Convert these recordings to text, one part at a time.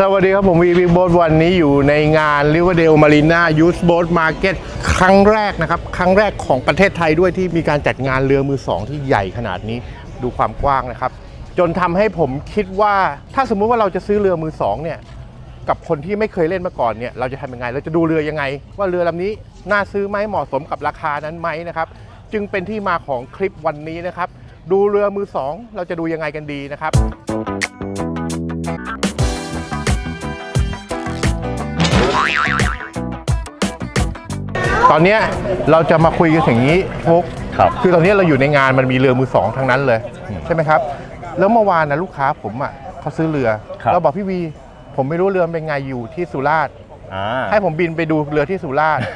สวัสดีครับผมวีบิ๊กโบ๊ทวันนี้อยู่ในงาน r i v e r d a l e Marina Youth Boat Market ครั้งแรกนะครับ ครั้งแรกของประเทศไทยด้วยที่มีการจัดงานเรือมือสองที่ใหญ่ขนาดนี้ดูความกว้างนะครับ จนทำให้ผมคิดว่าถ้าสมมุติว่าเราจะซื้อเรือมือสองเนี่ยกับคนที่ไม่เคยเล่นมาก่อนเนี่ยเราจะทำยังไง เราจะดูเรือยังไง ว่าเรือลำนี้น่าซื้อไหมเหมาะสมกับราคานั้นไหมนะครับจึงเป็นที่มาของคลิปวันนี้นะครับ ดูเรือมือสองเราจะดูยังไงกันดีนะครับ ตอนเนี้ยเราจะมาคุยกันอย่างนี้ฟุกครับคือตอนนี้เราอยู่ในงานมันมีเรือมือสองทั้งนั้นเลย ใช่ไหมครับ แล้วเมื่อวานนะลูกค้าผมอะเขาซื้อเรือ ครับ เราบอกพี่วี ผมไม่รู้เรือเป็นไงอยู่ที่สุราษฎร์ อ่า ให้ผมบินไปดูเรือที่สุราษฎร์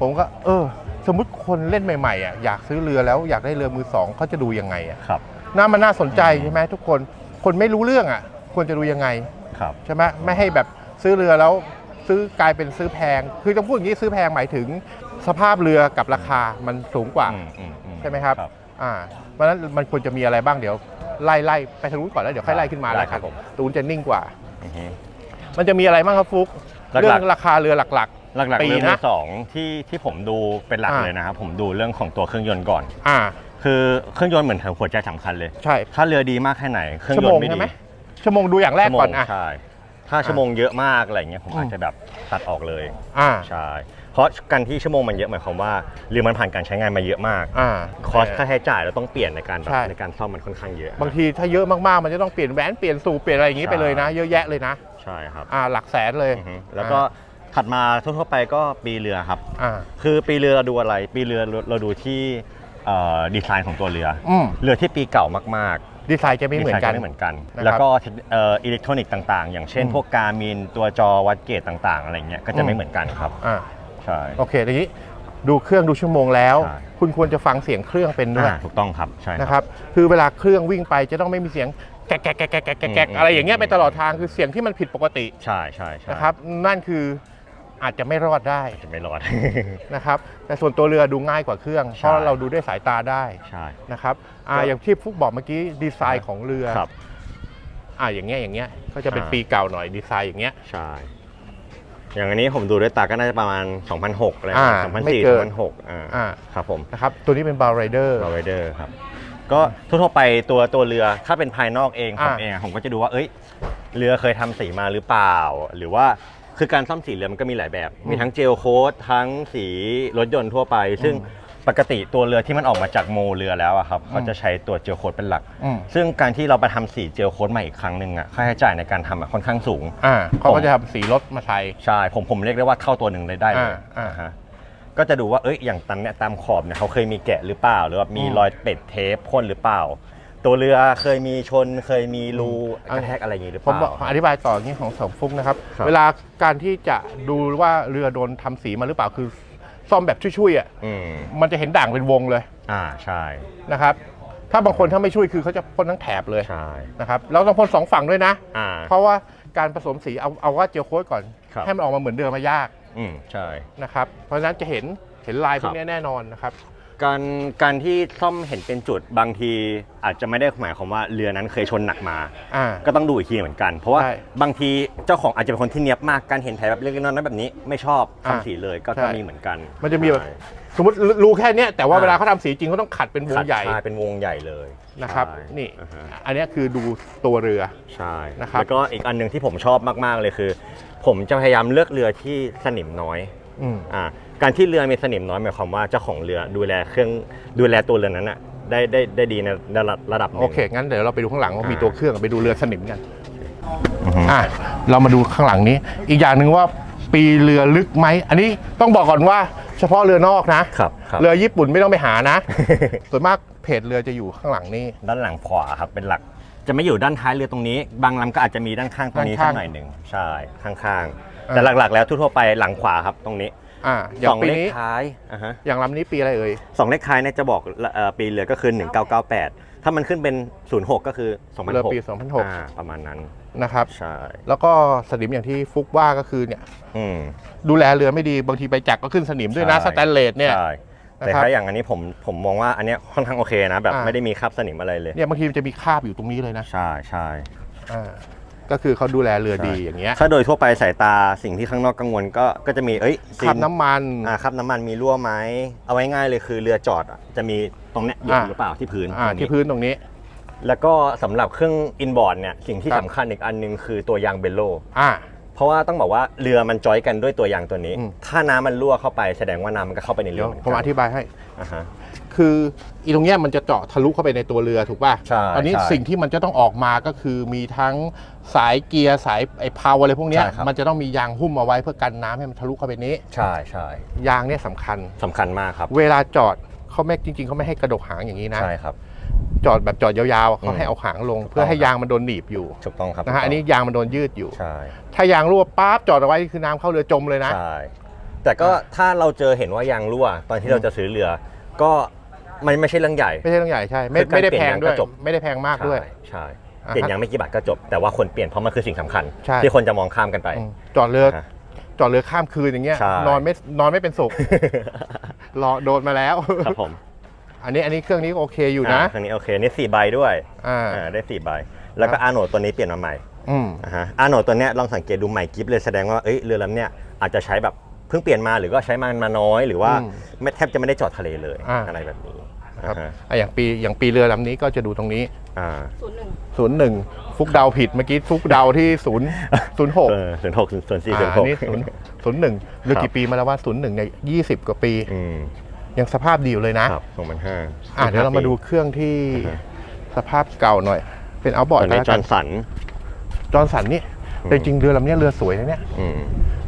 ผมก็ เออ สมมุติคนเล่นใหม่ๆอะอยากซื้อเรือแล้วอยากได้เรือมือสองเขาจะดูยังไงอะครับ น่ามันน่าสนใจใช่ไหมทุกคน คนไม่รู้เรื่องอะควรจะดูยังไง ครับ ใช่ไหมไม่ให้แบบซื้อเรือแล้ว ซื้อกลายเป็นซื้อแพง คือจะพูดอย่างนี้ซื้อแพงหมายถึงสภาพเรือกับราคามันสูงกว่า อืมอือืใช่ไหมครับ อ่า เพราะฉะนั้นมันควรจะมีอะไรบ้างเดี๋ยวไล่ไล่ไปทางนู้นก่อนแล้วเดี๋ยวค่อยไล่ขึ้นมาได้แล้วครักับนผมตูนจะนิ่งกว่า อือฮึ มันจะมีอะไรบ้างครับฟุกหลักๆ เรื่องราคาเรือหลัก หลักๆปีเรื่องนะมือสองที่ที่ผมดูเป็นหลักอ่า เลยนะครับผมดูเรื่องของตัวเครื่องยนต์ก่อน ๆ อ่า คือเครื่องยนต์เหมือนหัวใจสำคัญเลย ใช่ ถ้าเรือดีมากแค่ไหน เครื่องชั่วยนโมงต์ไม่ใช่ดีไหมชั่วโมงดูอย่างแรกก่อนชั่วโมงอะ ใช่ ถ้าชั่วโมงเยอะมากอะไรเงี้ยผมอืมอาจจะแบบตัดออกเลยอ่าใช่เพราะการที่ชั่วโมงมันเยอะหมายความว่าเรือมันผ่านการใช้งานมาเยอะมากอ่า คอสค่าใช้จ่ายเราต้องเปลี่ยนในการแบบใช่ ในการซ่อมมันค่อนข้างเยอะบางทีถ้าเยอะมากๆ มันจะต้องเปลี่ยนแหวนเปลี่ยนสูบเปลี่ยนอะไรอย่างนี้ไปเลยนะ เยอะแยะเลยนะใช่ครับอ่าหลักแสนเลยอือฮึแล้วก็ถัดมาทั่วๆไปก็ปีเรือครับ อ่าคือปีเรือเราดูอะไร ปีเรือเราเราดูที่เอ่อดีไซน์ของตัวเรือออืม เรือที่ปีเก่ามาก ดีไซน์จะๆไม่เหมือนกัน ดีไซไม่เหมือนกันนะครับแล้วก็เอ่ออิเล็กทรอนิกส์ต่างๆ อย่างเช่นอืมพวกการมินตัวจอวัดเกตต่างๆ อะไรเงี้ยก็อืจะมไม่เหมือนกันครับอ่าใช่โอเคทีนี้ดูเครื่องดูชั่วโมงแล้วใช่คุณควรจะฟังเสียงเครื่องเป็นด้วยอ่าถูกต้องครับใช่นะครับคือเวลาเครื่องวิ่งไปจะต้องไม่มีเสียงแกะแกะแกะแกะแกะแกะอะไรอย่างเงี้ยไปตลอดทางคือเสียงที่มันผิดปกติใช่ใช่ใช่นะครับนั่นคือ อาจจะไม่รอดได้จะไม่รอด นะครับแต่ส่วนตัวเรือดูง่ายกว่าเครื่องใช่เพราะเราดูด้วยสายตาได้ใช่นะครับอ่าก็อย่างที่ฟุกบอกเมื่อกี้ดีไซน์ของเรือครับอ่าอย่างเงี้ยอย่างเงี้ยก็จะเป็นอ่าปีเก่าหน่อยดีไซน์อย่างเงี้ยใช่อย่างอันนี้ผมดูด้วยตาก็น่าจะประมาณ 2006อะไรอ่าสองพันไม่สี่เกิสองนพันหกอ่าอ่าครับผมนะครับตัวนี้เป็นบาร์ไรเดอร์บาร์ไรเดอร์ครับก็ทั่วๆไปตัวตัวเรือถ้าเป็นภายนอกเองผมอ่าเองอะผมก็จะดูว่าเอ้ย เรือเคยทำสีมาหรือเปล่า หรือว่า คือการซ่อมสีเรือมันก็มีหลายแบบ มีทั้งเจลโค้ดทั้งสีรถยนต์ทั่วไป ซึ่งปกติตัวเรือที่มันออกมาจากโมเรือแล้วอะครับเขาจะใช้ตัวเจลโค้ดเป็นหลัก อืม ซึ่งการที่เราไปทำสีเจลโค้ดใหม่อีกครั้งหนึ่งอะค่าใช้จ่ายในการทำอะค่อนข้างสูง อ่าเขาก็จะทำสีรถมาใช้ใช่ผมผมเรียกได้ว่าเท่าตัวหนึ่งเลยได้เลยอ่าอ่าฮะก็จะดูว่าเอ้ยอย่างตันเนี่ยตามขอบเนี่ยเขาเคยมีแกะหรือเปล่า หรือว่ามีอืมรอยเป็ดเทปพ่นหรือเปล่า ตัวเรือเคยมีชนเคยมีรูอืมกระแทกอะไรอย่างงี้หรือผเปมล่าบอกอธิบายต่ออย่างนี้ของสมฟุกนะครับ ครับเวลาการที่จะดูว่าเรือโดนทำสีมาหรือเปล่าคือ ซ่อมแบบช่วยๆอะอืมมันจะเห็นด่างเป็นวงเลยอ่าใช่นะครับ ถ้าบางคนถ้าไม่ช่วยคือเขาจะพ่นทั้งแถบเลยใช่นะครับเราต้องพ่นสองฝั่งด้วยนะ อ่า เพราะว่าการผสมสีเอาเอาว่าเจลโค้ดก่อน ครับ ให้มันออกมาเหมือนเดิมมายากอืมใช่ นะครับ เพราะฉะนั้นจะเห็นเห็นลายพวครักบนี้แน่นอนนะครับ การการที่ซ่อมเห็นเป็นจุดบางทีอาจจะไม่ได้หมายความว่าเรือนั้นเคยชนหนักมา อ่า ก็ต้องดูอีกทีเหมือนกัน เพราะว่าใช่บางทีเจ้าของอาจจะเป็นคนที่เนียบมากการเห็นแผลแบบเล็กๆน้อยๆแบบนี้ไม่ชอบอ่าทำสีเลยก็ใช่ ก็มีเหมือนกันมันจะมีแบบใช่ สมมติรูแค่เนี้ยแต่ว่าอ่า เวลาเขาทำสีจริงเขาต้องขัดเป็นวงขัดใหญ่ใช่เป็นวงใหญ่เลยนะครับ ใช่นี่ อ่าฮะอันเนี้ยคือดูตัวเรือ ใช่นะครับ แล้วก็อีกอันหนึ่งที่ผมชอบมากๆเลยคือ ผมจะพยายามเลือกเรือที่สนิมน้อย อืม อ่าการที่เรือมีสนิมน้อยหมายความว่าเจ้าของเรือดูแลเครื่องดูแลตัวเรือนั้นอะได้ได้ได้ดีในระดับระดับหนึ่งโอเค งั้นเดี๋ยวเราไปดูข้างหลังว่ามีอ่าตัวเครื่องไปดูเรือสนิมกันอือฮึอะเรามาดูข้างหลังนี้ อีกอย่างหนึ่งว่าปีเรือลึกไหม อันนี้ต้องบอกก่อนว่าเฉพาะเรือนอกนะครับครับ เรือญี่ปุ่นไม่ต้องไปหานะ ส่วนมากเพจเรือจะอยู่ข้างหลังนี่ ด้านหลังขวาครับเป็นหลัก จะไม่อยู่ด้านท้ายเรือตรงนี้ บางลำก็อาจจะมีด้านข้างตรงนี้ด้าสันกข้างหน่อยหนึ่งใช่ข้างๆอ่าแต่หลักๆ แล้วทั่วๆไปหลังขวาครับตรงนี้ อ่าอสย่าองงปีเลขนี้ท้ายอ่าฮะอย่างลำนี้ปีอะไรเอ่ยสองเลขท้ายเนี่ยจะบอกเอ่อปีเรือก็คือ 1998 ถ้ามันขึ้นเป็น 06 ก็คือ 2006เรือปี2006อ่าประมาณนั้นนะครับ ใช่ แล้วก็สนิมอย่างที่ฟุกว่าก็คือเนี่ยอืม ดูแลเรือไม่ดีบางทีไปจักรก็ขึ้นสนิมด้วยนะใช่ สแตนเลสเนี่ย ใช่แต่นะครับถ้าอย่างอันนี้ผมผมมองว่าอันเนี้ยค่อนข้างโอเคนะ แบบอ่า ไม่ได้มีคราบสนิมอะไรเลย เนี่ยบางทีมันจะมีคราบอยู่ตรงนี้เลยนะใช่ใช่อ่า ก็คือเขาดูแลเรือดีอย่างเงี้ยถ้าโดยทั่วไปสายตาสิ่งที่ข้างนอกกังวลก็ก็จะมีเอ้ยคราบน้ำมันอ่าครับน้ำมันมีรั่วไหมเอาไว้ง่ายเลยคือเรือจอดอะจะมีตรงเนี้ยหยดอ่าหรือเปล่าที่พื้นอ่าตรงที่พื้นตรงนี้ แล้วก็สำหรับเครื่องอินบอร์ดเนี่ยสิ่งที่ครับสำคัญอีกอันหนึงคือตัวยางเบลโลอ่าเพ ราะว่าต้องบอกว่าเรือมันจอยกันด้วยตัวยางตัวนี้ อืม ถ้าน้ำมันรั่วเข้าไปแสดงว่าน้ำมันก็เข้าไปในเรืเดี๋อยวเหมือนผมกัอนธิบายให้ อ่าฮะ คืออีตรงเนี้ยมันจะเจาะทะลุเข้าไปในตัวเรือถูกป่ะใช่อันนี้ใช่สิ่งที่มันจะต้องออกมาก็คือมีทั้งสายเกียร์สายไอ้พาวอะไรพวกเนี้ยใช่ครับ มันจะต้องมียางหุ้มเอาไว้เพื่อกันน้ำให้มันทะลุเข้าไปนี้ ใช่ใช่ยางเนี่ยสำคัญ สำคัญมากครับ เวลาจอดเขาไม่จริงๆเขาไม่ให้กระดกหางอย่างนี้นะ ใช่ครับ จอดแบบจอดยาวๆอืเขามให้เอาหางลงถูกต้องเพื่อให้ยางมันโดนหนีบอยู่ถูกต้องครับนะฮะอันนี้ยางมันโดนยืดอยู่ใช่ถ้ายางรั่วปั๊บจอดเอาไว้คือน้ำเข้าเรือจมเลยนะใช่แต่ก็ถ้าเราเจอเห็นว่ายางรั่ว ตอนที่เราจะซื้อเรือ ก็มันไม่ใช่เรื่องใหญ่ ไม่ใช่เรื่องใหญ่ใช่ ไม่คือการไม่ได้แพงด้วยเปลี่ยนยางก็จบไม่ได้แพงมากด้วยใช่ใช่อ่าฮะเปลี่ยนยางไม่กี่บาทก็จบ แต่ว่าคนเปลี่ยนเพราะมันคือสิ่งสำคัญใช่ที่คนจะมองข้ามกันไปอืมจอดเรือฮะจอดเรือข้ามคืนอย่างเงี้ยใช่นอนไม่นอนไม่เป็นสุขรอโดนมาแล้วครับผม อันนี้อันนี้เครื่องนี้ก็โอเคอยู่นะาครั้งนี้โอเคนี่สี่ใบด้วยอ่า อ่าได้สี่ใบ แล้วก็อาโนตัวนี้เปลี่ยนมาใหม่อืม อ่าฮะอาโนตัวเนี้ยลองสังเกตดูใหม่กิฟเลยแสดงว่าเอ้ยเรือลำเนี้ยอาจจะใช้แบบเพิ่งเปลี่ยนมาหรือก็ใช้มันมาน้อย หรือว่าอืมไม่แทบจะไม่ได้จอดทะเลเลยอ่า อะไรแบบนี้ครับอ่าฮะอะอย่างปีอย่างปีเรือลำนี้ก็จะดูตรงนี้ อ่า ศูนย์หนึ่งศูนย์หนึ่งฟุกเดาผิดเมื่อกี้ฟุกเดาที่ศูนย์ศูนย์หกเออศูนย์หกศูนย์สี่ศูนย์หอักนนี้ศูนย์ศูนย์หนึ่งเรือกี่ปีมาแล้วว่าศูนย์หนึ่งเนี่ยยี่สิบกว่าปี อืม ยังสภาพดีอยู่เลยนะ ครับสองพันห้าอะเดี๋ยวเรามาดูเครื่องที่อือฮะสภาพเก่าหน่อย เป็นเอาบอร์ดตอนกันนี้แล้วจอกัห์นนสัน จอร์นสันนี่แต่จริงๆเรือลำเนี้ยเรือสวยนะเนี่ย อืม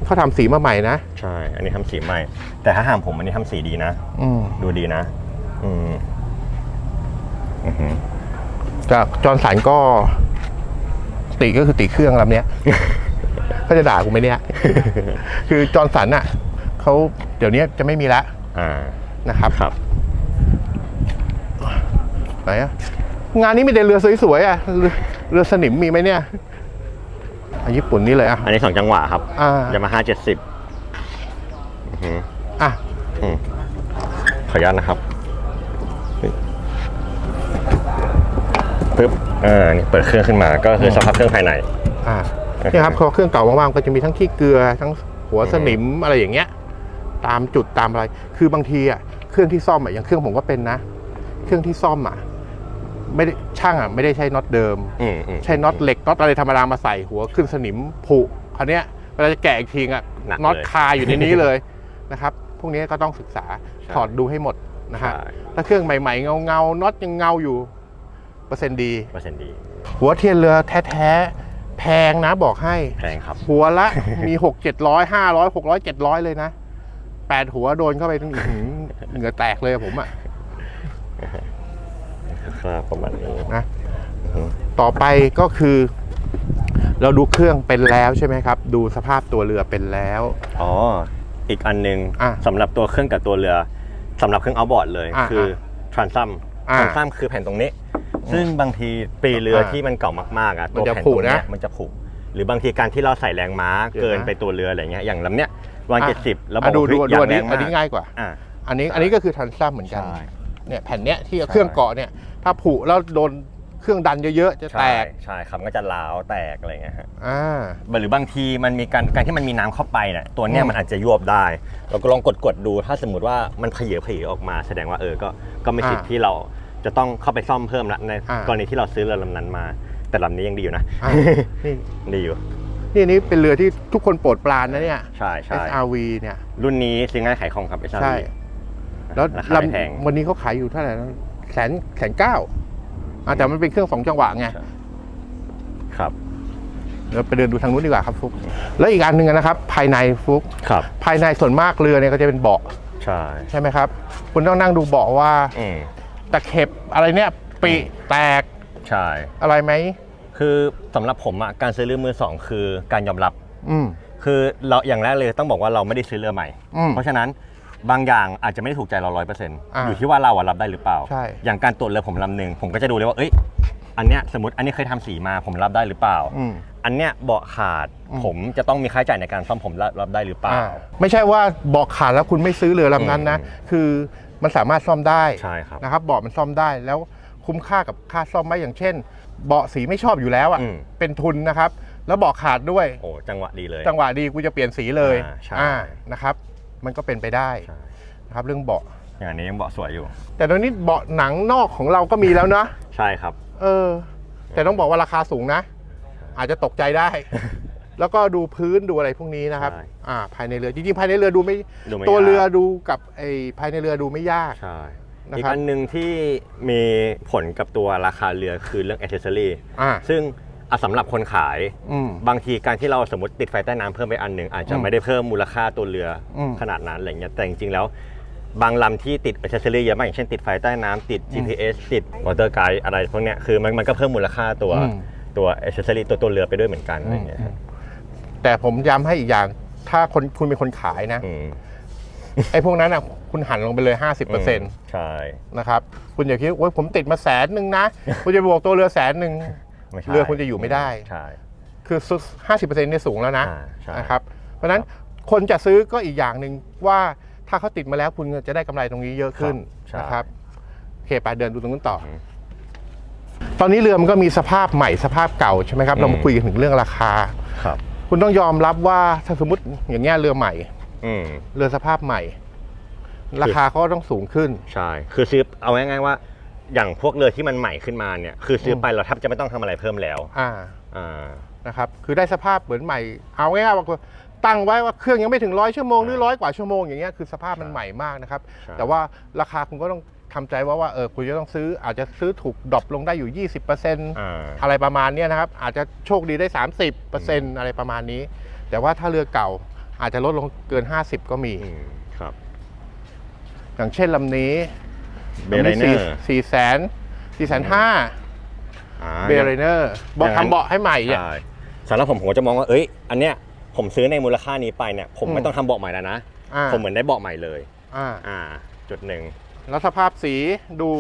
เขาทำสีมาใหม่นะ ใช่ อันนี้ทำสีใหม่ แต่ถ้าหามผมอันนี้ทำสีดีนะ อืมดูดีนะ อืมอือหือแต่จอร์นสันก็ ติก็คือติเครื่องลำเนี้ยเขาจะด่ากูไหมเนี่ย คือจอร์นสันอะเขาเดี๋ยวนี้จะไม่มีละ อ่า นะครับครับไหนอะงานนี้มีแต่เรือสวยๆอะเรือเรือสนิมมีไหมเนี่ยอะญี่ปุ่นนี่เลยอะอันนี้สองจังหวะครับอ่า ยามาฮ่าเจ็ดสิบอือหืออะอืมขออนุญาตนะครับปึ๊บอ่านี่เปิดเครื่องขึ้นมาก็คือสภาพเครื่องภายใน อ่าเนี่ยครับพอเครื่องเก่าว่างๆก็จะมีทั้งขี้เกลือทั้งหัวสนิมอะไรอย่างเงี้ย ตามจุดตามอะไร คือบางทีอะ เครื่องที่ซ่อมอะอย่างเครื่องผมก็เป็นนะ เครื่องที่ซ่อมอะไม่ได้ช่างอะไม่ได้ใช้น็อตเดิม อืมอืม ใช้น็อตเหล็กน็อตอะไรธรรมดามาใส่หัวขึ้นสนิมผุคราวเนี้ยเวลาจะแกะอีกทีอะหนักเลยน็อตคาอยู่ในนี้เลยนะครับ พวกนี้ก็ต้องศึกษาใช่ ถอดดูให้หมดนะฮะ ใช่ถ้าเครื่องใหม่ๆเงาเงาๆน็อตยังเงาอยู่ เปอร์เซ็นต์ดี เปอร์เซ็นต์ดีหัวเทียนเรือแท้ๆ แพงนะบอกให้ แพงครับ หัวละ มีหกเจ็ดร้อยห้าร้อยหกร้อยเจ็ดร้อยเลยนะแปดหัวโดนเข้าไปตั้งอื้อหือ เหงื่อแตกเลยอะผมอะครับประมาณนี้นะต่อไปก็คือ เราดูเครื่องเป็นแล้วใช่ไหมครับ ดูสภาพตัวเรือเป็นแล้ว อ๋อ อีกอันหนึงอะสำหรับตัวเครื่องกับตัวเรือสำหรับเครื่องเอาบอร์ดเลยอะคือทรานซัมอะทรานซัมคือแผ่นตรงนี้ ซึ่งบางทีปีเรืออะที่มันเก่ามากๆอะมันตัวจะแผ่นผุตรงเนี้ยนะมันจะผุหรือบางทีการที่เราใส่แรงม้าเดี๋ยวนะเกินไปตัวเรืออะไรเงี้ยอย่างลำเนี้ยวันอะเจ็ดสิบแล้วบออะกดูว่าดูเฮ้ยดูออันนี้แรงอันนี้มากง่ายกว่า อะอันนี้อันนี้ก็คือทันซ้ำเหมือนกัน ใช่ เนี่ยแผ่นเนี้ยที่ใช่เครื่องเกาะเนี่ย ถ้าผุแล้วโดนเครื่องดันเยอะๆ จะแตใช่กใช่ครับมันก็จะล้าวแตกอะไรเงี้ยฮะอ่า หรือบางทีมันมีการการที่มันมีน้ำเข้าไปเนี่ยตัวเนี้ยอืม มันอาจจะยวบได้ เราก็ลองกดกดๆดูถ้าสมมติว่ามันเขยือเขยือออกมา แสดงว่าเออก็ก็ไม่ผิดอ่าที่เราจะต้องเข้าไปซ่อมเพิ่มละในอ่ากรณีที่เราซื้อเรือลำนั้นมา แต่ลำนี้ยังดีอยู่นะ อะนี่ดีอยู่นี่อันนี้เป็นเรือที่ทุกคนโปรดปรานนะเนี่ย ใช่ใช่ SRV เนี่ย รุ่นนี้ซื้อง่ายขายคล่องครับไอ้ใช่ แล้วราคาไม่แพง วันนี้เขาขายอยู่เท่าไหร่นะแสนแสนเก้าอะแต่มันเป็นเครื่องสองจังหวะไงใช่ครับเดี๋ยวไปเดินดูทางนู้นดีกว่าครับฟุก แล้วอีกอันหนึ่งนะครับ ภายในฟุก ครับ ภายในส่วนมากเรือเนี่ยก็จะเป็นเบาะใช่ใช่ไหมครับ คุณต้องนั่งดูเบาะว่าอืมตะเข็บอะไรเนี่ยปีแตกใช่ อะไรไหม คือสำหรับผมอะการซื้อเรือมือสองคือการยอมรับ อืม คือเราอย่างแรกเลยต้องบอกว่าเราไม่ได้ซื้อเรือใหม่ อืมเพราะฉะนั้น บางอย่างอาจจะไม่ได้ถูกใจเราร้อยเปอร์เซ็นต์อ่าอยู่ที่ว่าเราอะรับได้หรือเปล่า ใช่ อย่างการตรวจเรือผมลำหนึ่งผมก็จะดูเลยว่า เอ้ย อันเนี้ยสมมติอันนี้เคยทำสีมาผมรับได้หรือเปล่า อืม อันเนี้ยเบาะขาดอืมผมจะต้องมีค่าใช้จ่ายในการซ่อมผมรับรับได้หรือเปล่า อ่าไม่ใช่ว่าเบาะขาดแล้วคุณไม่ซื้อเรือลำนั้นนะอืมคือมันสามารถซ่อมได้ใช่ครับนะครับเบาะมันซ่อมได้แล้วคุ้มค่ากับค่าซ่อมไหมอย่างเช่น เบาะสีไม่ชอบอยู่แล้วอะอืมเป็นทุนนะครับ แล้วบอกขาดด้วย โอ้จังหวะดีเลย จังหวะดีกูจะเปลี่ยนสีเลยอ่าใช่อ่านะครับ มันก็เป็นไปได้ใช่นะครับเรื่องเบาะอย่างอันนี้ยังเบาะสวยอยู่ แต่ตอนนี้เบาะหนังนอกของเราก็มีแล้วนะใช่ครับ เออ แต่ต้องบอกว่าราคาสูงนะ อาจจะตกใจได้ แล้วก็ดูพื้นดูอะไรพวกนี้นะครับใช่อ่า ภายในเรือจริงๆภายในเรือดูไม่ดูไม่ตัวยากเรือดูกับไอ้ภายในเรือดูไม่ยากใช่นะครับอีกอันหนึ่งที่มีผลกับตัวราคาเรือคือเรื่องอ c เซ s ซอรี่อ่าซึ่ง อะสำหรับคนขาย อืม บางทีการที่เราสมมติติดไฟใต้น้ำเพิ่มไปอันหนึ่งอาจจะอืมไม่ได้เพิ่มมูลค่าตัวเรืออมขนาดนั้นอะไรเงี้ยแต่จริงๆแล้ว บางลำที่ติดอ c เซ s ซอรี่เยอะมากอย่างเช่นติดไฟใต้น้ำติด GPS ติดวอเตอร์ไกด์อะไรพวกเนี้ยคือมันมันก็เพิ่มมูลค่าตัวอืม ตัวอ c เซ s ซอรี่ตัวตัวเรือไปด้วยเหมือนกันอะไรเงี้ยครับแต่ผมย้ำให้อีกอย่าง ถ้าคนคุณเป็นคนขายนะ อืมไอ้พวกนั้นอะคุณหันลงไปเลย 50%ใช่ นะครับ คุณอย่าคิดว่าโอ๊ยผมติดมาแสนหนึ่งนะ คุณจะบวกตัวเรือแสนหนึ่ง ไม่ใช่ เรือคุณจะอยู่ไม่ได้ ใช่ คือห้าสิบเปอร์เซ็นต์เนี่ยสูงแล้วนะอ่าใช่ นะครับ เพราะฉะนั้นคนจะซื้อก็อีกอย่างหนึ่งว่าถ้าเขาติดมาแล้วคุณจะได้กำไรตรงนี้เยอะขึ้นใช่ นะครับโอเคไปเดินดูตรงนู้นต่ออมตอนนี้เรือมันก็มีสภาพใหม่สภาพเก่าใช่ไหมครับ เรามาคุยกันถึงเรื่องราคา ครับ คุณต้องยอมรับว่าถ้าสมมติอย่างเงี้ยเรือใหม่ อืม เรือสภาพใหม่ ราคาเขาก็ต้องสูงขึ้น ใช่ คือซื้อเอาง่ายๆว่า อย่างพวกเรือที่มันใหม่ขึ้นมาเนี่ยคือซื้ออมไปเราแทบจะไม่ต้องทำอะไรเพิ่มแล้วอ่าอ่า นะครับ คือได้สภาพเหมือนใหม่ เอาง่ายๆว่าตั้งไว้ว่าเครื่องยังไม่ถึงร้อยชั่วโมงหรือร้อยกว่าชั่วโมงอย่างเงี้ยคือสภาพมันใหม่มากนะครับ ใช่ แต่ว่าราคาคุณก็ต้องทำใจว่าว่าเออคุณจะต้องซื้ออาจจะซื้อถูกดรอปลงได้อยู่ 20%อ่า อะไรประมาณเนี้ยนะครับ อาจจะโชคดีได้ 30%อะไรประมาณนี้ แต่ว่าถ้าเรือเก่าอาจจะลดลงเกิน 50 ก็มี อืมครับ อย่างเช่นลำนี้ เบรเนอร์สี่แสนสี่แสนห้าอ่าเบรเนอร์บอกอย่างนั้นทำเบาะให้ใหม่เนี่ยใช่สำหรับผมผมก็จะมองว่าเอ้ย อันเนี้ยผมซื้อในมูลค่านี้ไปเนี่ยผมอืไม่มต้องทำเบาะใหม่แล้วนะอ่าผมเหมือนได้เบาะใหม่เลยอ่าอ่าจุดหนึ่งแล้วสภาพสีดู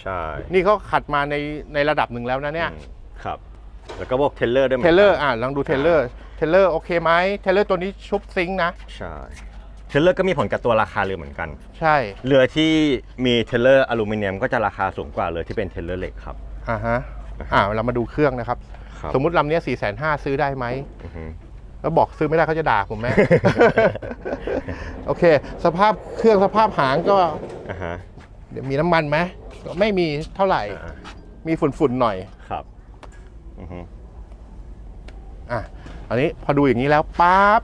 ใช่ นี่เขาขัดมาในในระดับหนึ่งแล้วนะเนี่ยอืมครับแล้วก็พวกเทเลอร์ด้วยหมืเทนกันเลอร์อะลองดูเทเลอร์เทเลอร์โอเคไหมเทเลอร์ตัวนี้ชุบซิงค์นะใช่ เทเลอร์ก็มีผลกับตัวราคาเรือเหมือนกัน ใช่เรือที่มีเทเลอร์อลูมิเนียมก็จะราคาสูงกว่าเรือที่เป็นเทเลอร์เหล็กครับ อ่าฮะอ่าเรามาดูเครื่องนะครับ ครับ สมมุติลำเนี้สี่แสนห้าซื้อได้ไหม อือฮึ แล้วบอกซื้อไม่ได้เขาจะด่าผมไหม โอเค สภาพเครื่องสภาพหางก็อ่าฮะเดี๋ยวมีน้ำมันไหมไม่มีเท่าไหร่ อ่ามีฝุ่นๆหน่อย ครับอือฮึอะอันนี้พอดูอย่างนี้แล้วปั๊บ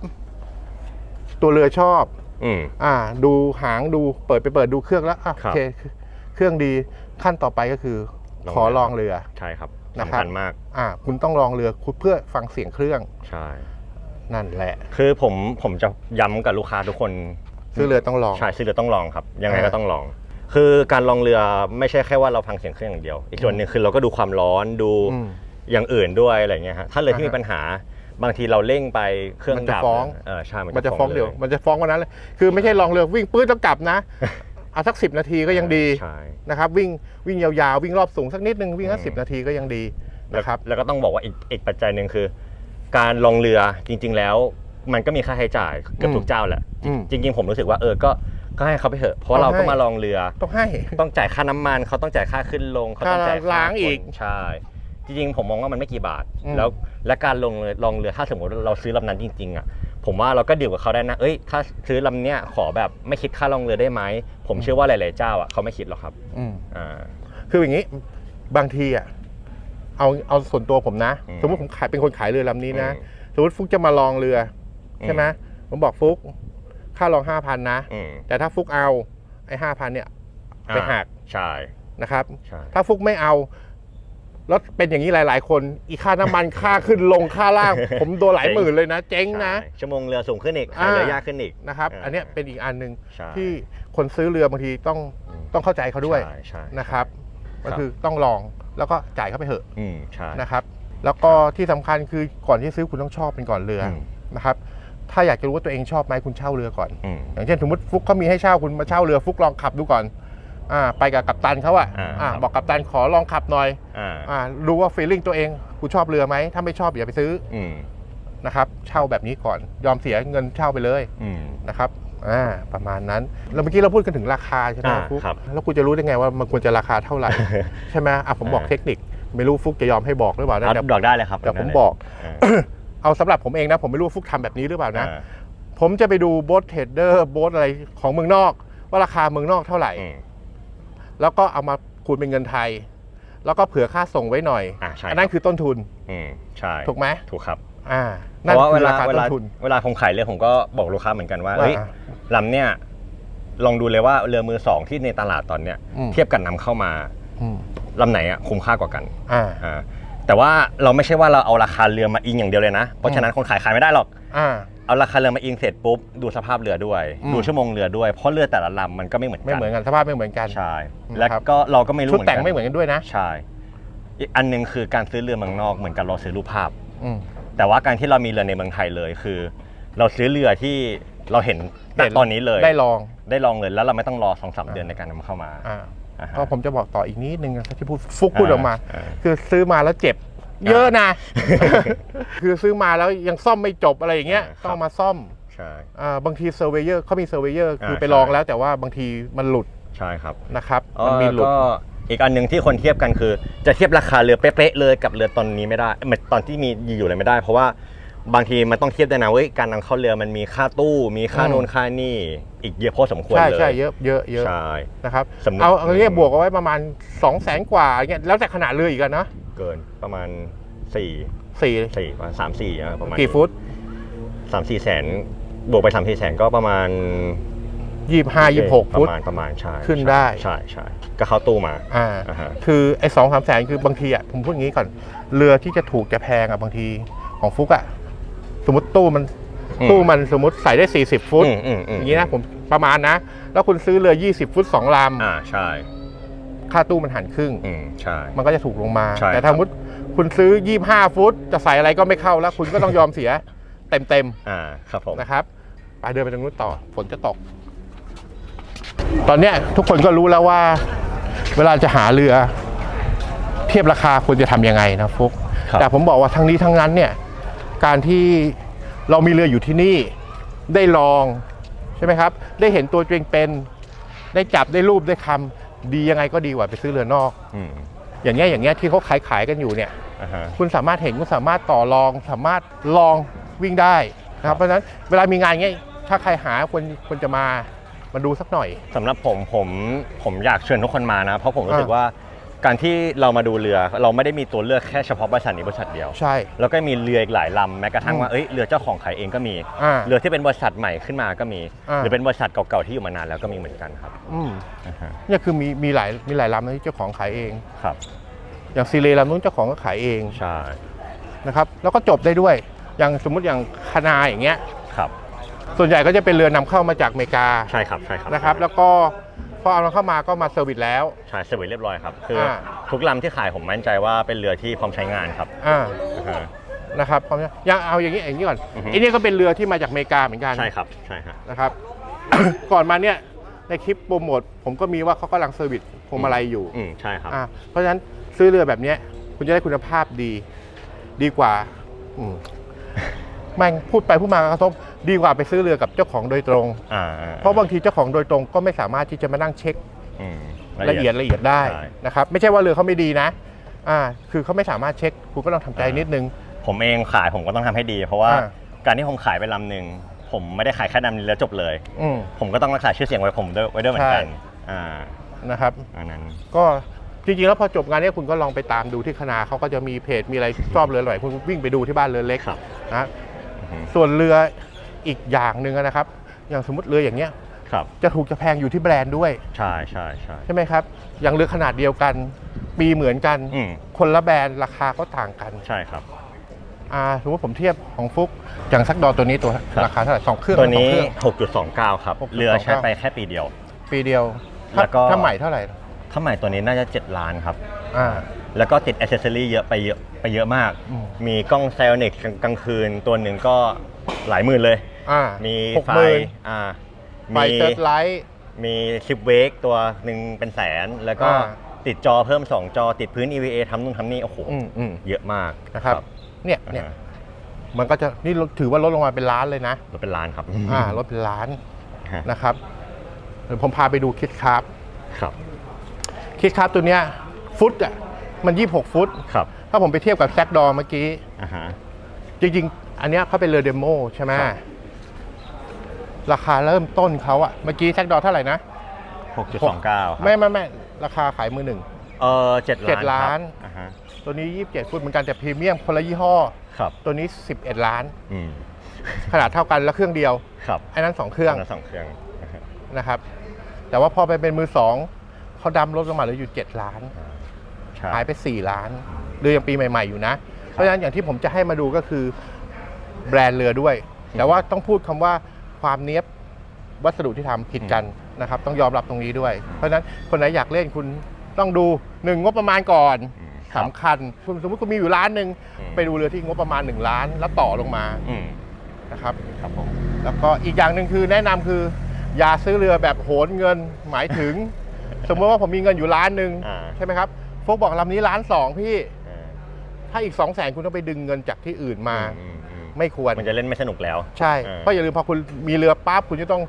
ตัวเรือชอบ อืม อ่า ดูหางดูเปิดไปเปิดดูเครื่องแล้วอะครัโอบเค เครื่องดีขั้นต่อไปก็คือ ลองขอเรือ ลองเรือ ใช่ครับนะครับ สำคัญมาก อ่า คุณต้องลองเรือคุณเพื่อฟังเสียงเครื่องใช่ นั่นแหละ คือผมผมจะย้ำกับลูกค้าทุกคน ซื้อเรือต้องลอง ใช่ซื้อเรือต้องลองครับ ยังไงอ่าก็ต้องลอง คือการลองเรือไม่ใช่แค่ว่าเราฟังเสียงเครื่องอย่างเดียว อีกส่วนหนึ่งคือเราก็ดูความร้อนดูอืม อย่างอื่นด้วยอะไรเงี้ยฮะถ้าเรือที่อ่าฮะมีปัญหา บางทีเราเร่งไปเครื่องมันจะดับฟ้อง เออใช่มันจะฟ้องเดี๋ยวลมันจะฟ้องวันนั้นเลยคือไม่ใช่ลองเรือวิ่งปื้ดแล้วกลับนะ เอาสักสิบนาทีก็ยังดีใช่ นะครับ วิ่งวิ่งยาวๆ วิ่งรอบสูงสักนิดนึงวิ่งสักอืมสิบนาทีก็ยังดีแล้วนะครับ แล้วก็ต้องบอกว่าอีกอีกปัจจัยหนึ่งคือ การลองเรือจริง ๆ แล้ว มันก็มีค่าใช้จ่ายเกือบอืมทุกเจ้าแหละ อืมจริง ๆ ผมรู้สึกว่าเออก็ก็ให้เขาไปเถอะเพราะเราต้องให้ก็มาลองเรือ ต้องให้ ต้องจ่ายค่าน้ำมันเขาต้องจ่ายค่าขึ้นลงเขาต้องจ่ายค่าล้างขนอีกใช่ จริงๆผมมองว่ามันไม่กี่บาทอืมแล้วและการลงเรือลองเรือถ้าสมมติเราซื้อลำนั้นจริงๆอะผมว่าเราก็ดีลกับเขาได้นะ เอ้ย ถ้าซื้อลำเนี้ยขอแบบไม่คิดค่าลงเรือได้ไหม ผมเชื่อว่าหลาย ๆ เจ้าอะเขาไม่คิดหรอกครับอืมอ่า คืออย่างนี้บางทีอะเอาเอาส่วนตัวผมนะ อืมสมมติผมขายเป็นคนขายเรือลำนี้นะ อืมสมมติฟุกจะมาลองเรือใช่ไหมผมบอกฟุกค่าลองห้าพันนะ อืมแต่ถ้าฟุกเอาไอ้ห้าพันเนี่ยไปหักใช่นะครับ ใช่ ถ้าฟุกไม่เอา แล้วเป็นอย่างนี้หลาย ๆ คนอีกค่าน้ำมันค่าขึ้นลงค่าล่าง ผมโดนหลายหมื่นเลยนะ เจ๊งนะ ใช่ชั่วโมงเรือสูงขึ้นอีกอ่าหาเรือยากขึ้นอีก นะครับอ่าอันเนี้ยเป็นอีกอันหนึ่งใช่ ที่คนซื้อเรือบางทีต้องอืมต้องเข้าใจเขาด้วยใช่ใช่ นะครับคก็รับ คือต้องลองแล้วก็จ่ายเข้าไปเถอะอืมใช่ นะครับ แล้วก็ที่สำคัญคือก่อนที่ซื้อคุณต้องชอบเป็นก่อนเรืออม นะครับ ถ้าอยากจะรู้ว่าตัวเองชอบไหมคุณเช่าเรือก่อน อืม อย่างเช่นสมมติฟุกเขามีให้เช่าคุณมาเช่าเรือฟุกลองขับดูก่อน อ่าไปกับกัปตันเขาอะอ่าอ่าครับ บอกกัปตันขอลองขับหน่อยอ่าอ่ารู้ว่าฟีลลิ่งตัวเองกูชอบเรือไหมถ้าไม่ชอบอย่าไปซื้ออืมนะครับเช่าแบบนี้ก่อนยอมเสียเงินเช่าไปเลยอืม นะครับอ่าประมาณนั้นแล้วเมื่อกี้เราพูดกันถึงราคาใช่ไหมอ่าฟุกครับแล้วคุณจะรู้ได้ไงว่ามันควรจะราคาเท่าไหร่ ใช่ไหมอะผมบอกอ่า เทคนิคไม่รู้ฟุกจะยอมให้บอกหรือเปล่านะเอาเดี๋ยวบอกได้เลยครับเดี๋ยวผมได้เลยบอกเออเอาสำหรับผมเองนะผมไม่รู้ว่าฟุกทำแบบนี้หรือเปล่านะอ่าผมจะไปดูโบสเทรดเดอร์โบสอะไรของเมืองนอก ว่าราคาเมืองนอกเท่าไหร่ อืม แล้วก็เอามาคูณเป็นเงินไทย แล้วก็เผื่อค่าส่งไว้หน่อยอ่าใช่อันนั้นคือต้นทุนอืมใช่ถูกไหมถูกครับอ่าเพนั่นราะว่าคืเวอลาราคาเวต้ลานทุน เวลาผมขายเรือผมก็บอกลูกค้าเหมือนกันว่าว่าเฮ้ยลำเนี่ยลองดูเลยว่าเรือมือสองที่ในตลาดตอนเนี้ยอืม เทียบกันนำเข้ามาอืมลำไหนอะคุ้มค่ากว่ากันอ่าอ่าแต่ว่าเราไม่ใช่ว่าเราเอาราคาเรือมาอิงอย่างเดียวเลยนะ เพราะฉะนั้นคนขายขายไม่ได้หรอก อ่า เอาราคาเรือมาอิงเสร็จปุ๊บดูสภาพเรือด้วย อืม ดูชั่วโมงเรือด้วยเพราะเรือแต่ละลำมันก็ไม่เหมือนไม่กันเหมือนกันสภาพไม่เหมือนกัน ใช่อืมและครับ ก็เราก็ไม่รู้ชุดเหมือนแต่งกันไม่เหมือนกันด้วยนะใช่อีกอันหนึงคือการซื้อเรือเมืองนอกเหมือนกันเราซื้อรูปภาพ อืม แต่ว่าการที่เรามีเรือในเมืองไทยเลยคือ เราซื้อเรือที่เราเห็นณเห็น ตอนนี้เลยได้ลองได้ลองเลยแล้วเราไม่ต้องรอสองสามเดือนในการนำเข้ามาอ่าอ่าฮะก็ผมจะบอกต่ออีกนิดนึงนะครับที่พูดฟุกพูดออกมาอ่าคือซื้อมาแล้วเจ็บ เยอะนะ คือซื้อมาแล้วยังซ่อมไม่จบอะไรอย่างเงี้ยอ่าครับต้องเอามาซ่อมใช่อ่าบางทีเซอร์เวเยอร์เขามีเซอร์เวเยอร์คืออ่าไปลองใช่แล้วแต่ว่าบางทีมันหลุดใช่ครับนะครับอ๋อมันมีหลุดก็อีกอันหนึ่งที่คนเทียบกันคือ จะเทียบราคาเรือเป๊ะๆเลยกับเรือตอนนี้ไม่ได้เอ้ยตอนที่มีอยู่เลยไม่ได้ เพราะว่าบางทีมันต้องเทียบด้วยนะเว้ยการนำเข้าเรือมันมีค่าตู้ มีค่าอืมโน่นค่านี่ อีกเยอะพอสมควรใช่เลยใช่เยอะเยอะเยอะใช่นะครับสมมุติเอาเอาเรียกบวกเอาไว้ประมาณ2องแสนกว่าอย่างเงี้ยแล้วแต่ขนาดเรืออีกอะนะ เกินประมาณสี่สี่สี่ประมาณสามสี่อะประมาณกี่ฟุตสามสี่แสนบวกไปสามสี่แสนก็ประมาณยี่ห้ายี่หกปฟุตระมาณประมาณใช่ขึ้นได้ใช่ใช่ก็เข้าตู้มาอ่าอ่าฮะคือไอ้สองสามแสนคือบางทีอะผมพูดอย่างนี้ก่อน เรือที่จะถูกจะแพงอะบางทีของฟุกอะสมมติตู้มันอืมตู้มันสมมติใส่ได้ 40 ฟุตอืมอืมอืมอย่างนี้นะผมประมาณนะ แล้วคุณซื้อเรือ 20 ฟุต2ลอ่าใช่ำ ค่าตู้มันหันครึ่ง อืมใช่ มันก็จะถูกลงมา ใช่แต่ถ้าสมมติคุณซื้อ 25 ฟุต จะใส่อะไรก็ไม่เข้าแล้ว คุณก็ต้องยอมเสีย เต็มอ่าครับผม ๆนะครับไปเดินไปตรงนู้นต่อฝนจะตก ตอนเนี้ยทุกคนก็รู้แล้วว่า เวลาจะหาเรือ เทียบราคาควรจะทำยังไงนะฟุกครับ แต่ผมบอกว่าทั้งนี้ทั้งนั้นเนี่ย การที่เรามีเรืออยู่ที่นี่ ได้ลองใช่ไหมครับ ได้เห็นตัวจริงเป็น ได้จับได้รูปได้คำ ดียังไงก็ดีกว่าไปซื้อเรือนอก อืมอย่างเงี้ยอย่างเงี้ยที่เขาขายขายกันอยู่เนี่ย อ่าฮะ คุณสามารถเห็นคุณสามารถต่อรอง สามารถลองวิ่งได้นะครับเพราะฉะนั้นเวลามีงานเงี้ยถ้าใครหาควรควรจะมามาดูสักหน่อย สำหรับผมผมผมอยากเชิญทุกคนมานะ เพราะผมรู้สึกอ่าว่า การที่เรามาดูเรือเราไม่ได้มีตัวเลือกแค่เฉพาะบริษัทนี้บริษัทเดียว ใช่ แล้วก็มีเรืออีกหลายลำแม้กระทั่งอืมว่าเอ้ยเรือเจ้าของขายเองก็มี อ่าเรือที่เป็นบริษัทใหม่ขึ้นมาก็มี อ่า หรือเป็นบริษัทเก่าๆที่อยู่มานานแล้วก็มีเหมือนกันครับอืมอ่าฮะเนี่ยคือมีมีหลายมีหลายลำนะที่เจ้าของขายเอง ครับอย่างซีเรลำนู้นเจ้าของก็ขายเองใช่นะครับ แล้วก็จบได้ด้วย อย่างสมมุติอย่างคานาอย่างเงี้ย ครับส่วนใหญ่ก็จะเป็นเรือนำเข้ามาจากอเมริกาใช่ครับใช่ครับนะครับ แล้วก็ พอเอามาเข้ามาก็มาเซอร์วิสแล้ว ใช่เสร็จเรียบร้อยครับคืออา ทุกลำที่ขายผมมั่นใจว่าเป็นเรือที่พร้อมใช้งานครับอ่าอ่าฮะ นะครับพร้อมจะยังเอาอย่างนี้อย่างนี้ก่อนอือฮึไอันนี้ก็เป็นเรือที่มาจากอเมริกาเหมือนกันใช่ครับใช่ฮะ นะครับ ก่อนมาเนี่ยในคลิปโปรโมทผมก็มีว่าเขากำลังเซอร์วิสพวงมาลัยอยู่อืมใช่ครับ อ่าเพราะฉะนั้นซื้อเรือแบบเนี้ยคุณจะได้คุณภาพดีดีกว่าอืม แม่งพูดไปพูดมากระทบดีกว่าไปซื้อเรือกับเจ้าของโดยตรง อ่าเพราะบางทีเจ้าของโดยตรงก็ไม่สามารถที่จะมานั่งเช็คอืมละเอียดละเอียดได้ใช่ นะครับ ไม่ใช่ว่าเรือเขาไม่ดีนะ อ่า คือเขาไม่สามารถเช็ค คุณก็ต้องทำใจนิดนึง ผมเองขายผมก็ต้องทำให้ดี เพราะว่าอ่า การที่ผมขายไปลำหนึ่งผมไม่ได้ขายแค่ลำนี้แล้วจบเลย อืม ผมก็ต้องรักษาชื่อเสียงไว้ผมด้วยไว้ด้วยเหมือนกัน ใช่ อ่านะครับ อันนั้น ก็จริงๆแล้วพอจบงานเนี้คุณก็ลองไปตามดูที่คณะเขาก็จะมีเพจมีอะไรชอบเรือหน่อยคุณวิ่งไปดูที่บ้านเรือเล็กครับ นะอือฮึ ส่วนเรืออีกอย่างหนึ่งนะครับ อย่างสมมติเรืออย่างเงี้ยครับจะถูกจะแพงอยู่ที่แบรนด์ด้วย ใช่ใช่ใช่ใช่ไหมครับ อย่างเรือขนาดเดียวกัน ปีเหมือนกัน อืมคนละแบรนด์ราคาก็ต่างกัน ใช่ครับ อ่าสมมติผมเทียบของฟุกอย่างสักดอตัวนี้ตัวครับ ราคาเท่าไหร่สองเครื่องตัวนี้ สองเครื่อง 6.29 ครับ 6.29 เรือใช้ไปแค่ปีเดียว ปีเดียวถ้าแล้วก็ ถ้าใหม่เท่าไหร่ถ้าใหม่ตัวนี้น่าจะ 7 ล้านครับ อ่า แล้วก็ติดอ c เซ s ซอรี่เยอะไปเยอะไปเยอะมาก อืม มีกล้องไซโอนิกกลางคืนตัวหนึ่งก็หลายหมื่นเลย อ่ามีหกไฟหมื่นอ่าไฟเซิร์ชไลท์ มีชิปเวกตัวหนึ่งเป็นแสน แล้วก็อ่า ติดจอเพิ่ม 2 จอติดพื้น EVA ทำนู่นทำนี่โอ้โหอืมอืมเยอะมากนะครับ เนี่ยอ่าเนี่ยมันก็จะนี่ถือว่าลดลงมาเป็นล้านเลยนะ รถเป็นล้านครับอ่าลดเป็นล้านฮะนะครับเดี๋ยวผมพาไปดูคิดครับ ครับ คิดครับตัวเนี้ยฟุตอะ มัน 26 ฟุต ครับถ้าผมไปเทียบกับแซกดอเมื่อกี้ อ่าฮะ จริงๆ อันเนี้ยเขาเป็นเรือเดโมใช่ไหมครับ ราคาเริ่มต้นเขาอะเมื่อกี้แซกดอเท่าไหร่นะ6.29ครับไม่ไม่ไม่ราคาขายมือหนึ่ง เออเจ็ดเจ็ดล้านล้าน ครับอ่าฮะตัวนี้ 27 ฟุตเหมือนกันแต่พรีเมียมคนละยี่ห้อ ครับ ตัวนี้ 11 ล้าน อืมขนาดเท่ากันแล้วเครื่องเดียวครับไอ้นั้น 2 เครื่องนละสองเครื่องอ่าฮะนะครับ แต่ว่าพอไปเป็นมือสองเขาดำลดลงมาเหลืออยู่ 7 ล้านใช่ หายไป 4 ล้านเรือยังปีใหม่ ๆอยู่นะ เพราะฉะนั้นอย่างที่ผมจะให้มาดูก็คือแบรนด์เรือด้วย แต่ว่าต้องพูดคำว่าความเนี้ยบวัสดุที่ทำผิดกันนะครับ ต้องยอมรับตรงนี้ด้วย เพราะฉะนั้นคนไหนอยากเล่นคุณต้องดูหนึ่งงบประมาณก่อนอืมครับสำคัญคุณสมมติคุณมีอยู่ล้านหนึ่งอืมไปดูเรือที่งบประมาณ 1 ล้าน แล้วต่อลงมาอืมนะครับครับผมแล้วก็อีกอย่างหนึ่งคือแนะนำคือ อย่าซื้อเรือแบบโหนเงินหมายถึง สมมติว่าผมมีเงินอยู่ล้านหนึ่งอ่าใช่ไหมครับ โฟกบอกลำนี้ล้านสองพี่ อ่าถ้าอีก2องแสนคุณต้องไปดึงเงินจากที่อื่นมา อืมอืมไม่ควร มันจะเล่นไม่สนุกแล้ว ใช่อ่าเพราะอย่าลืมพอคุณมีเรือปั๊บคุณจะต้อง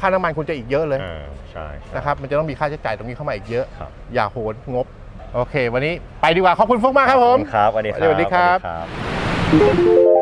ค่าน้ำมันคุณจะอีกเยอะเลยอ่าใช่ใช่ นะครับ มันจะต้องมีค่าใช้จ่ายตรงนี้เข้ามาอีกเยอะ ครับ อย่าโหนงบ โอเค วันนี้ไปดีกว่า ขอบคุณฟุกมากครับผม ครับสวัสดีครับสวัสดีครับสวัสดีครับ